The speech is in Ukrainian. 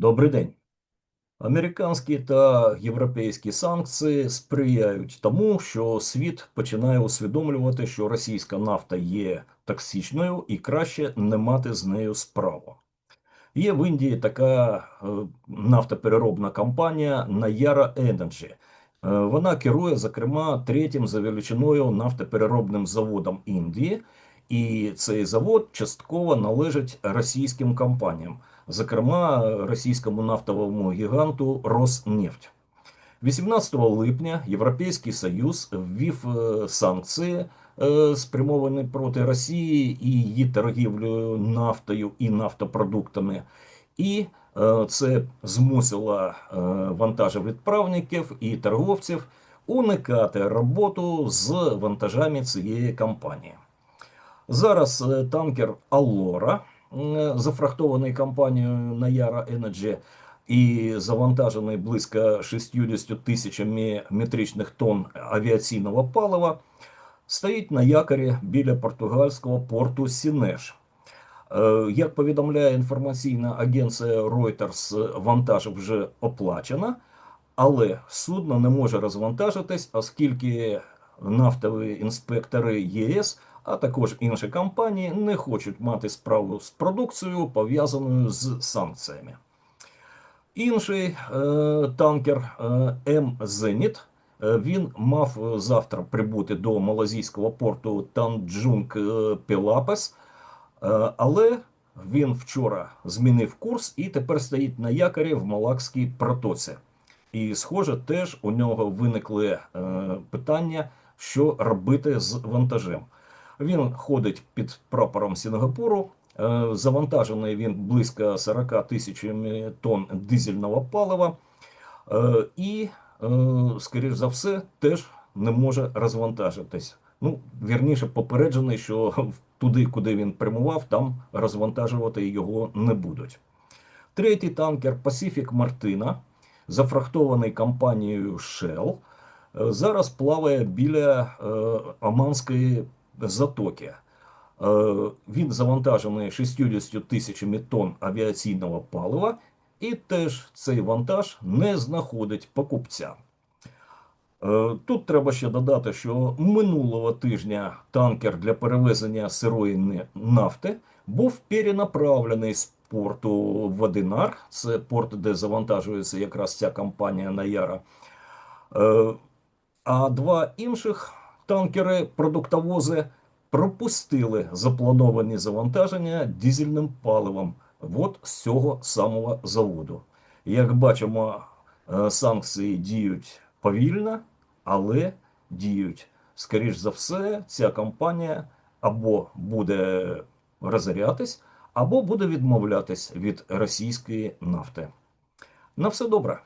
Добрий день. Американські та європейські санкції сприяють тому, що світ починає усвідомлювати, що російська нафта є токсичною і краще не мати з нею справу. Є в Індії така е, нафтопереробна компанія Nayara Energy. Е, Вона керує, зокрема, третім за величиною нафтопереробним заводом Індії, і цей завод частково належить російським компаніям, зокрема російському нафтовому гіганту Роснефть. 18 липня Європейський Союз ввів е, санкції, е, спрямовані проти Росії і її торгівлею нафтою і нафтопродуктами. І е, це змусило вантажовідправників і торговців уникати роботу з вантажами цієї компанії. Зараз танкер Аллора, е, зафрахтований компанією Nayara Energy і завантажений близько 60 тисячами метричних тонн авіаційного палива, стоїть на якорі біля португальського порту Сінеш. Е, Як повідомляє інформаційна агенція Reuters, вантаж вже оплачено, але судно не може розвантажитись, оскільки нафтові інспектори ЄС, а також інші компанії не хочуть мати справу з продукцією, пов'язаною з санкціями. Інший е, танкер е, М Зеніт. е, Він мав е, завтра прибути до малазійського порту Танджунг е, Пелапес, е, але він вчора змінив курс і тепер стоїть на якорі в Малакській протоці. І, схоже, теж у нього виникли питання, що робити з вантажем. Він ходить під прапором Сінгапуру. Е, Завантажений він близько 40 тисячами тонн дизельного палива. Е, І, е, скоріш за все, теж не може розвантажитись. Ну, вірніше, попереджений, що туди, куди він прямував, там розвантажувати його не будуть. Третій танкер Pacific Martina, зафрахтований компанією Shell, зараз плаває біля Оманської затоки. Е, Він завантажений 60 тисячами тонн авіаційного палива, і теж цей вантаж не знаходить покупця. Е, Тут треба ще додати, що минулого тижня танкер для перевезення сирої нафти був перенаправлений з порту Вадинар, це порт, де завантажується якраз ця компанія Наяра. Е, А два інших танкери, продуктовози, пропустили заплановані завантаження дизельним паливом от з цього самого заводу. Як бачимо, е, санкції діють повільно, але діють. Скоріш за все, ця компанія або буде розорятись, або буде відмовлятись від російської нафти. На все добре.